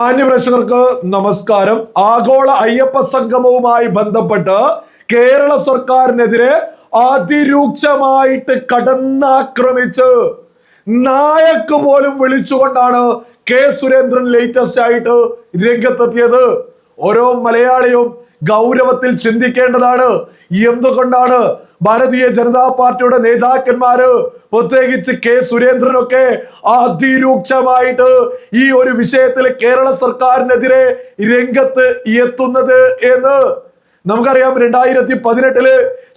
മാന്യപ്രേക്ഷകർക്ക് നമസ്കാരം. ആഗോള അയ്യപ്പ സംഗമവുമായി ബന്ധപ്പെട്ട് കേരള സർക്കാരിനെതിരെ അതിരൂക്ഷമായിട്ട് കടന്നാക്രമിച്ച് നായക്ക് പോലും വിളിച്ചുകൊണ്ടാണ് കെ സുരേന്ദ്രൻ ലേറ്റസ്റ്റ് ആയിട്ട് രംഗത്തെത്തിയത്. ഓരോ മലയാളിയും ഗൗരവത്തിൽ ചിന്തിക്കേണ്ടതാണ്. എന്തുകൊണ്ടാണ് ഭാരതീയ ജനതാ പാർട്ടിയുടെ നേതാക്കന്മാര് പ്രത്യേകിച്ച് കെ സുരേന്ദ്രനൊക്കെ അതിരൂക്ഷമായിട്ട് ഈ ഒരു വിഷയത്തിൽ കേരള സർക്കാരിനെതിരെ രംഗത്ത് എത്തുന്നത് എന്ന് നമുക്കറിയാം. രണ്ടായിരത്തി പതിനെട്ടിൽ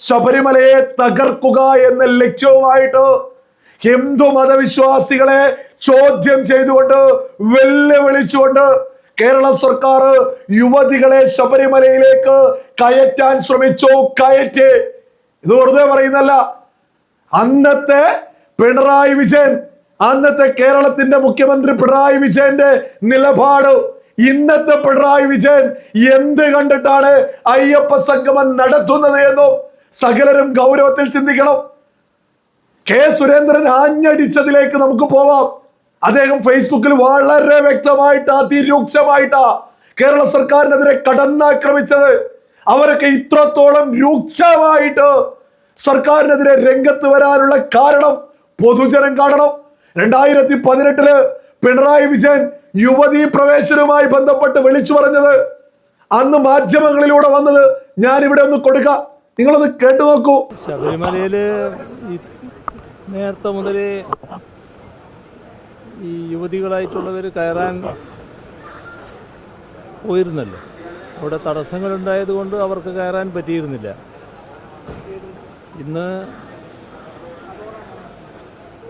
ശബരിമലയെ തകർക്കുക എന്ന ലക്ഷ്യവുമായിട്ട് ഹിന്ദു മതവിശ്വാസികളെ ചോദ്യം ചെയ്തുകൊണ്ട് വെല്ലുവിളിച്ചുകൊണ്ട് കേരള സർക്കാർ യുവതികളെ ശബരിമലയിലേക്ക് കയറ്റാൻ ശ്രമിച്ചു. കയറ്റി ഇത് വെറുതെ പറയുന്നല്ല അന്നത്തെ പിണറായി വിജയൻ അന്നത്തെ കേരളത്തിന്റെ മുഖ്യമന്ത്രി പിണറായി വിജയന്റെ നിലപാട്. ഇന്നത്തെ പിണറായി വിജയൻ എന്ത് കണ്ടിട്ടാണ് അയ്യപ്പ സംഗമം നടത്തുന്നത് എന്നും സകലരും ഗൗരവത്തിൽ ചിന്തിക്കണം. കെ സുരേന്ദ്രൻ ആഞ്ഞടിച്ചതിലേക്ക് നമുക്ക് പോവാം. അദ്ദേഹം ഫേസ്ബുക്കിൽ വളരെ വ്യക്തമായിട്ട് അതിരൂക്ഷമായിട്ടാ കേരള സർക്കാരിനെതിരെ കടന്നാക്രമിച്ചത്. അവരൊക്കെ ഇത്രത്തോളം രൂക്ഷമായിട്ട് സർക്കാരിനെതിരെ രംഗത്ത് വരാനുള്ള കാരണം പൊതുജനം കാണണം. രണ്ടായിരത്തി പതിനെട്ടിൽ പിണറായി വിജയൻ യുവതി പ്രവേശനവുമായി ബന്ധപ്പെട്ട് വിളിച്ചു പറഞ്ഞത് അന്ന് മാധ്യമങ്ങളിലൂടെ വന്നത് ഞാൻ ഇവിടെ ഒന്ന് കൊടുക്കാം. നിങ്ങളൊന്ന് കേട്ടു നോക്കൂ. ശബരിമലയിൽ നേരത്തെ മുതൽ ഈ യുവതികളായിട്ടുള്ളവർ കയറാൻ പോയിരുന്നല്ലോ. അവിടെ തടസ്സങ്ങളുണ്ടായത് കൊണ്ട് അവർക്ക് കയറാൻ പറ്റിയിരുന്നില്ല. ഇന്ന്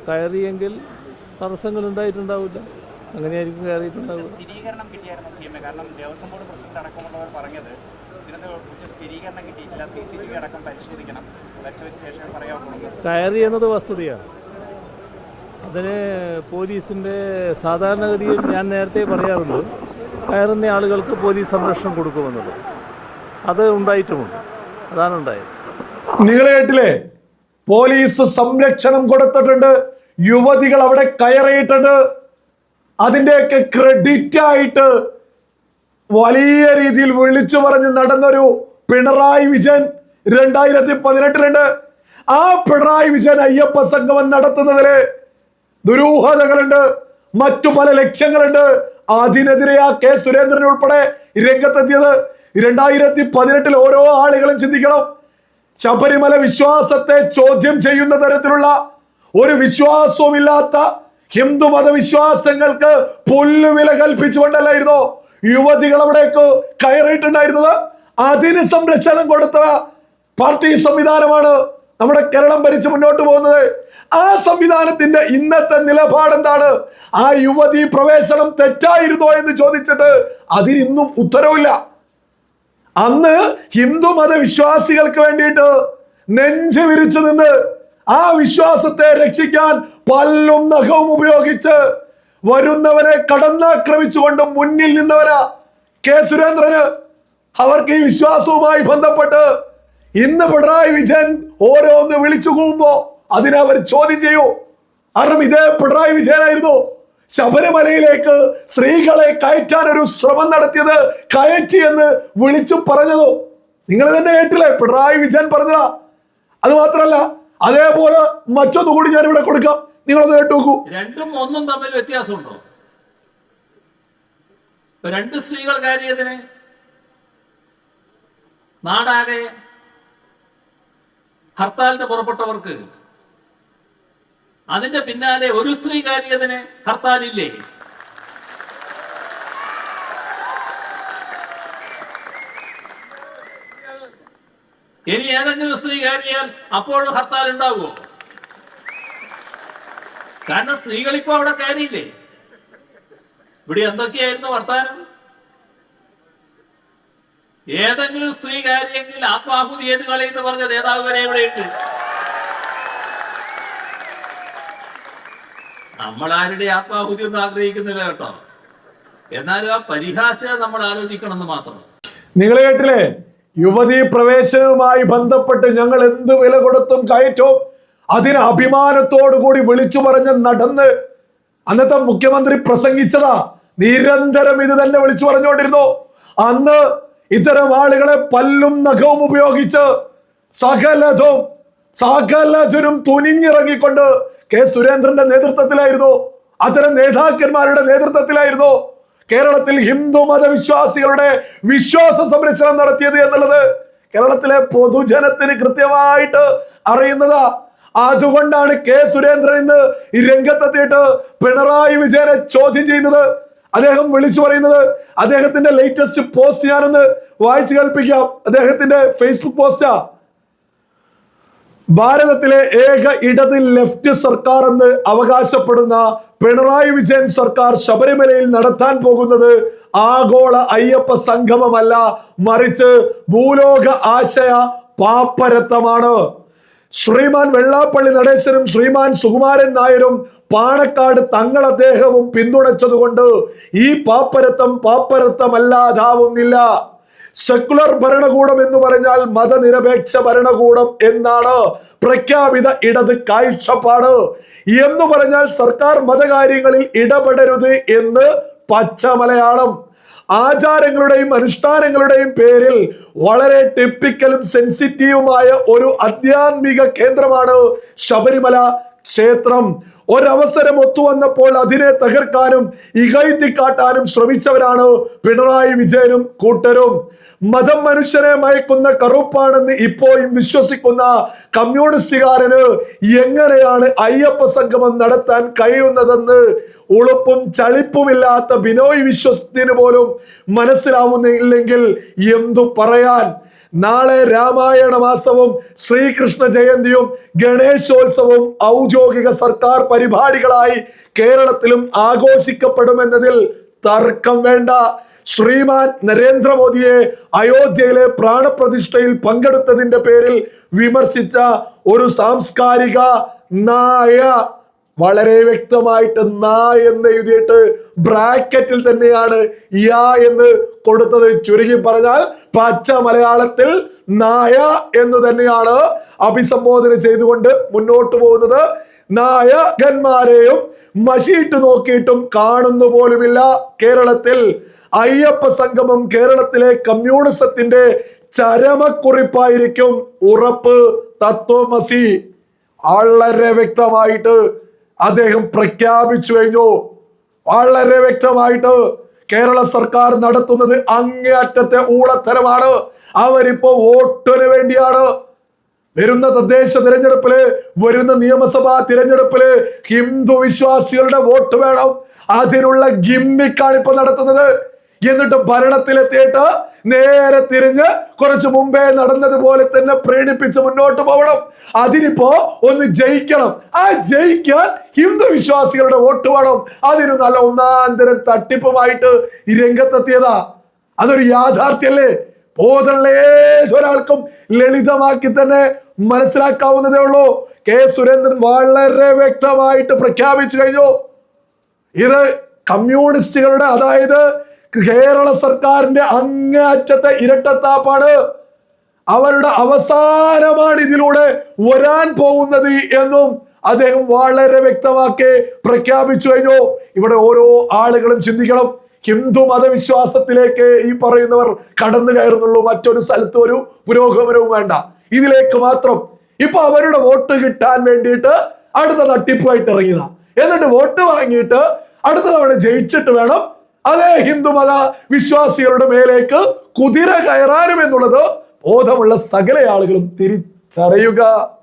കയറിയെങ്കിൽ തടസ്സങ്ങൾ ഉണ്ടായിട്ടുണ്ടാവില്ല അങ്ങനെയായിരിക്കും കയറിയിട്ടുണ്ടാവുക. സ്ഥിരീകരണം കിട്ടിയായിരുന്നു സി എം എ. കാരണം ദേവസ്വം ബോർഡ് പ്രസിഡന്റ് അടക്കമുള്ളവർ പറഞ്ഞത് ഇതിനകത്ത് കുറച്ച് സ്ഥിരീകരണം കിട്ടിയിട്ടില്ല സി സി ടി വി അടക്കം പരിശോധിക്കണം. പരിശോധിച്ച ശേഷം പറയാവുള്ളൂ. കയറി എന്നത് വസ്തുതയാണ്. അതിന് പോലീസിന്റെ സാധാരണഗതിയിൽ ഞാൻ നേരത്തെ പറയാറുണ്ട് കയറുന്ന ആളുകൾക്ക് പോലീസ് സംരക്ഷണം കൊടുക്കുമെന്നുള്ളത്. അത് ഉണ്ടായിട്ടുമുണ്ട്. അതാണ് ഉണ്ടായത് കേട്ടില്ലേ? പോലീസ് സംരക്ഷണം കൊടുത്തിട്ടുണ്ട്. യുവതികൾ അവിടെ കയറിയിട്ടുണ്ട്. അതിന്റെയൊക്കെ ക്രെഡിറ്റ് ആയിട്ട് വലിയ രീതിയിൽ വിളിച്ചു പറഞ്ഞ് നടന്നൊരു പിണറായി വിജയൻ രണ്ടായിരത്തി പതിനെട്ടിലുണ്ട് ആ പിണറായി വിജയൻ അയ്യപ്പ സംഗമം നടത്തുന്നതിൽ ദുരൂഹതകളുണ്ട്. മറ്റു പല ലക്ഷ്യങ്ങളുണ്ട്. അതിനെതിരെ ആ കെ സുരേന്ദ്രൻ ഉൾപ്പെടെ രംഗത്തെത്തിയത്. രണ്ടായിരത്തി പതിനെട്ടിൽ ഓരോ ആളുകളും ചിന്തിക്കണം. ശബരിമല വിശ്വാസത്തെ ചോദ്യം ചെയ്യുന്ന തരത്തിലുള്ള ഒരു വിശ്വാസവും ഇല്ലാത്ത ഹിന്ദു മതവിശ്വാസങ്ങൾക്ക് പുല്ലുവില കൽപ്പിച്ചുകൊണ്ടല്ലായിരുന്നോ? യുവതികൾ അവിടേക്ക് കയറിയിട്ടുണ്ടായിരുന്നത്? അതിന് സംരക്ഷണം കൊടുത്ത പാർട്ടി സംവിധാനമാണ് നമ്മുടെ കേരളം ഭരിച്ച് മുന്നോട്ട് പോകുന്നത്. ആ സംവിധാനത്തിന്റെ ഇന്നത്തെ നിലപാട് എന്താണ് ആ യുവതി പ്രവേശനം തെറ്റായിരുന്നോ എന്ന് ചോദിച്ചിട്ട് അതിനിന്നും ഉത്തരവില്ല. അന്ന് ഹിന്ദു മതവിശ്വാസികൾക്ക് വേണ്ടിയിട്ട് നെഞ്ചു വിരിച്ചു നിന്ന് ആ വിശ്വാസത്തെ രക്ഷിക്കാൻ പല്ലും നഖവും ഉപയോഗിച്ച് വരുന്നവരെ കടന്നാക്രമിച്ചുകൊണ്ട് മുന്നിൽ നിന്നവരാ കെ സുരേന്ദ്രന്. അവർക്ക് ഈ വിശ്വാസവുമായി ബന്ധപ്പെട്ട് ഇന്ന് പിണറായി വിജയൻ ഓരോന്ന് വിളിച്ചു കൂമ്പോ അവർ ചോദ്യം ചെയ്യൂ. കാരണം ഇതേ പിണറായി വിജയനായിരുന്നു. ശബരിമലയിലേക്ക് സ്ത്രീകളെ കയറ്റാൻ ഒരു ശ്രമം നടത്തിയത് കയറ്റി എന്ന് വിളിച്ചു പറഞ്ഞതോ? നിങ്ങൾ തന്നെ കേട്ടില്ലേ? പിണറായി വിജയൻ പറഞ്ഞതാ. അത് മാത്രല്ല അതേപോലെ മറ്റൊന്നു കൂടി ഞാൻ ഇവിടെ കൊടുക്കാം. നിങ്ങളത് കേട്ടു നോക്കൂ രണ്ടും ഒന്നും തമ്മിൽ വ്യത്യാസമുണ്ടോ? രണ്ട് സ്ത്രീകൾ കയറിയതിന് നാടാകെ ഹർത്താലിന് പുറപ്പെട്ടവർക്ക് അതിന്റെ പിന്നാലെ ഒരു സ്ത്രീ കാര്യതിന് ഹർത്താലില്ലേ? ഇനി ഏതെങ്കിലും സ്ത്രീ കയറിയാൽ അപ്പോഴും ഹർത്താൽ ഉണ്ടാവുമോ കാരണം സ്ത്രീകൾ ഇപ്പൊ അവിടെ കയറിയില്ലേ ഇവിടെ എന്തൊക്കെയായിരുന്നു വർത്താനം? ഏതെങ്കിലും സ്ത്രീ കയറിയെങ്കിൽ ആത്മാഹുതി ഏത് കളി എന്ന് പറഞ്ഞ നേതാവ് വരെ ഇവിടെയുണ്ട്? നമ്മൾ ആരുടെ ആത്മാഹുതി ഒന്നും ആഗ്രഹിക്കുന്നില്ല കേട്ടോ. എന്നാലും ആ പരിഹാസ്യ നമ്മൾ ആലോചിക്കണം എന്ന് മാത്രം. നിങ്ങൾ കേട്ടില്ലേ? യുവതി പ്രവേശനവുമായി ബന്ധപ്പെട്ട് ഞങ്ങൾ എന്ത് വില കൊടുത്തും കയറ്റോ? അതിന് അഭിമാനത്തോടു കൂടി വിളിച്ചു പറഞ്ഞ് നടന്ന് അന്നത്തെ മുഖ്യമന്ത്രി പ്രസംഗിച്ചതാ. നിരന്തരം ഇത് തന്നെ വിളിച്ചു പറഞ്ഞുകൊണ്ടിരുന്നു. അന്ന് ഇത്തരം ആളുകളെ പല്ലും നഖവും ഉപയോഗിച്ച് സകലതും സകലതിനും തുനിഞ്ഞിറങ്ങിക്കൊണ്ട് കെ സുരേന്ദ്രന്റെ നേതൃത്വത്തിലായിരുന്നു. അത്തരം നേതാക്കന്മാരുടെ നേതൃത്വത്തിലായിരുന്നു കേരളത്തിൽ ഹിന്ദു മതവിശ്വാസികളുടെ വിശ്വാസ സംരക്ഷണം നടത്തിയത് എന്നുള്ളത് കേരളത്തിലെ പൊതുജനത്തിന് കൃത്യമായിട്ട് അറിയുന്നതാ. അതുകൊണ്ടാണ് കെ സുരേന്ദ്രൻ ഇന്ന് ഈ രംഗത്തെത്തിയിട്ട് പിണറായി വിജയനെ ചോദ്യം ചെയ്യുന്നത്. അദ്ദേഹം വിളിച്ചു പറയുന്നത് അദ്ദേഹത്തിന്റെ ലേറ്റസ്റ്റ് പോസ്റ്റ് ഞാനൊന്ന് വായിച്ചു കേൾപ്പിക്കാം. അദ്ദേഹത്തിന്റെ ഫേസ്ബുക്ക് പോസ്റ്റാ ഭാരതത്തിലെ ഏക ഇടത് ലെഫ്റ്റ് സർക്കാർ എന്ന് അവകാശപ്പെടുന്ന പിണറായി വിജയൻ സർക്കാർ ശബരിമലയിൽ നടത്താൻ പോകുന്നത് ആഗോള അയ്യപ്പ സംഗമമല്ല മറിച്ച് ഭൂലോക ആശയ പാപ്പരത്തമാണ് ശ്രീമാൻ വെള്ളാപ്പള്ളി നടേശനും ശ്രീമാൻ സുകുമാരൻ നായരും പാണക്കാട് തങ്ങൾ അദ്ദേഹവും പിന്തുണച്ചതുകൊണ്ട് ഈ പാപ്പരത്തം പാപ്പരത്തമല്ലാതാവുന്നില്ല സെക്കുലർ ഭരണകൂടം എന്ന് പറഞ്ഞാൽ മതനിരപേക്ഷ ഭരണകൂടം എന്നാണ് പ്രഖ്യാപിത ഇടത് കാഴ്ചപ്പാട്. എന്ന് പറഞ്ഞാൽ സർക്കാർ മതകാര്യങ്ങളിൽ ഇടപെടരുത് എന്ന് പച്ച മലയാളം ആചാരങ്ങളുടെയും അനുഷ്ഠാനങ്ങളുടെയും പേരിൽ വളരെ ടിപ്പിക്കലും സെൻസിറ്റീവുമായ ഒരു ആധ്യാത്മിക കേന്ദ്രമാണ് ശബരിമല ക്ഷേത്രം. ഒരവസരം ഒത്തുവന്നപ്പോൾ അതിനെ തകർക്കാനും ഇകഴ്ത്തിക്കാട്ടാനും ശ്രമിച്ചവരാണ് പിണറായി വിജയനും കൂട്ടരും. മതം മനുഷ്യനെ മയക്കുന്ന കറുപ്പാണെന്ന് ഇപ്പോഴും വിശ്വസിക്കുന്ന കമ്മ്യൂണിസ്റ്റുകാരന് എങ്ങനെയാണ് അയ്യപ്പ സംഗമം നടത്താൻ കഴിയുന്നതെന്ന് ഉളുപ്പും ചളിപ്പുമില്ലാത്ത ബിനോയ് വിശ്വസത്തിന് പോലും മനസ്സിലാവുന്നില്ലെങ്കിൽ എന്തു പറയാൻ? നാളെ രാമായണ മാസവും ശ്രീകൃഷ്ണ ജയന്തിയും ഗണേശോത്സവവും ഔദ്യോഗിക സർക്കാർ പരിപാടികളായി കേരളത്തിലും ആഘോഷിക്കപ്പെടുമെന്നതിൽ തർക്കം വേണ്ട. ശ്രീമാൻ നരേന്ദ്രമോദിയെ അയോധ്യയിലെ പ്രാണപ്രതിഷ്ഠയിൽ പങ്കെടുത്തതിന്റെ പേരിൽ വിമർശിച്ച ഒരു സാംസ്കാരിക നായ. വളരെ വ്യക്തമായിട്ട് നാ എന്ന് എഴുതിയിട്ട് ബ്രാക്കറ്റിൽ തന്നെയാണ് യാ എന്ന് കൊടുത്തത്. ചുരുങ്ങി പറഞ്ഞാൽ പച്ച മലയാളത്തിൽ നായ എന്ന് തന്നെയാണ് അഭിസംബോധന ചെയ്തുകൊണ്ട് മുന്നോട്ട് പോകുന്നത്. നായകന്മാരെയും മഷിയിട്ട് നോക്കിയിട്ടും കാണുന്നു പോലുമില്ല. കേരളത്തിൽ അയ്യപ്പ സംഗമം കേരളത്തിലെ കമ്മ്യൂണിസത്തിന്റെ ചരമക്കുറിപ്പായിരിക്കും. ഉറപ്പ് തത്വമസി. വളരെ വ്യക്തമായിട്ട് അദ്ദേഹം പ്രഖ്യാപിച്ചു കഴിഞ്ഞു. വളരെ വ്യക്തമായിട്ട് കേരള സർക്കാർ നടത്തുന്നത് അങ്ങേയറ്റത്തെ ഊളത്തരമാണ്. അവരിപ്പോ വോട്ടിന് വേണ്ടിയാണ്. വരുന്ന തദ്ദേശ തിരഞ്ഞെടുപ്പിൽ വരുന്ന നിയമസഭാ തിരഞ്ഞെടുപ്പിൽ ഹിന്ദു വിശ്വാസികളുടെ വോട്ട് വേണം. അതിനുള്ള ഗിമ്മിക്കാണ് ഇപ്പൊ നടത്തുന്നത്. എന്നിട്ട് ഭരണത്തിലെത്തിയിട്ട് നേരെ തിരിഞ്ഞ് കുറച്ച് മുമ്പേ നടന്നതുപോലെ തന്നെ പ്രീണിപ്പിച്ച് മുന്നോട്ട് പോകണം. അതിനിപ്പോ ഒന്ന് ജയിക്കണം. ആ ജയിക്കാൻ ഹിന്ദു വിശ്വാസികളുടെ വോട്ട് വേണം. അതിന് നല്ല ഒന്നാന്തരം തട്ടിപ്പുമായിട്ട് ഈ രംഗത്തെത്തിയതാ. അതൊരു യാഥാർത്ഥ്യല്ലേ ബോധമുള്ള ഏതൊരാൾക്കും ലളിതമാക്കി തന്നെ മനസ്സിലാക്കാവുന്നതേ ഉള്ളൂ. കെ സുരേന്ദ്രൻ വളരെ വ്യക്തമായിട്ട് പ്രഖ്യാപിച്ചു കഴിഞ്ഞു. ഇത് കമ്മ്യൂണിസ്റ്റുകളുടെ അതായത് കേരള സർക്കാരിന്റെ അങ്ങേയറ്റത്തെ ഇരട്ടത്താപ്പാണ്. അവരുടെ അവസാനമാണ് ഇതിലൂടെ വരാൻ പോകുന്നത് എന്നും അദ്ദേഹം വളരെ വ്യക്തമാക്കി പ്രഖ്യാപിച്ചു കഴിഞ്ഞു. ഇവിടെ ഓരോ ആളുകളും ചിന്തിക്കണം. ഹിന്ദു മതവിശ്വാസത്തിലേക്ക് ഈ പറയുന്നവർ കടന്നു കയറുന്നുള്ളൂ. മറ്റൊരു സ്ഥലത്ത് ഒരു പുരോഗമനവും വേണ്ട. ഇതിലേക്ക് മാത്രം. ഇപ്പൊ അവരുടെ വോട്ട് കിട്ടാൻ വേണ്ടിയിട്ട് അടുത്ത തട്ടിപ്പുമായിട്ട് ഇറങ്ങിയതാ. എന്നിട്ട് വോട്ട് വാങ്ങിയിട്ട് അടുത്ത തവണ ജയിച്ചിട്ട് വേണം അതേ ഹിന്ദുമത വിശ്വാസികളുടെ മേലേക്ക് കുതിര കയറാനും എന്നുള്ളത് ബോധമുള്ള സകല ആളുകളും തിരിച്ചറിയുക.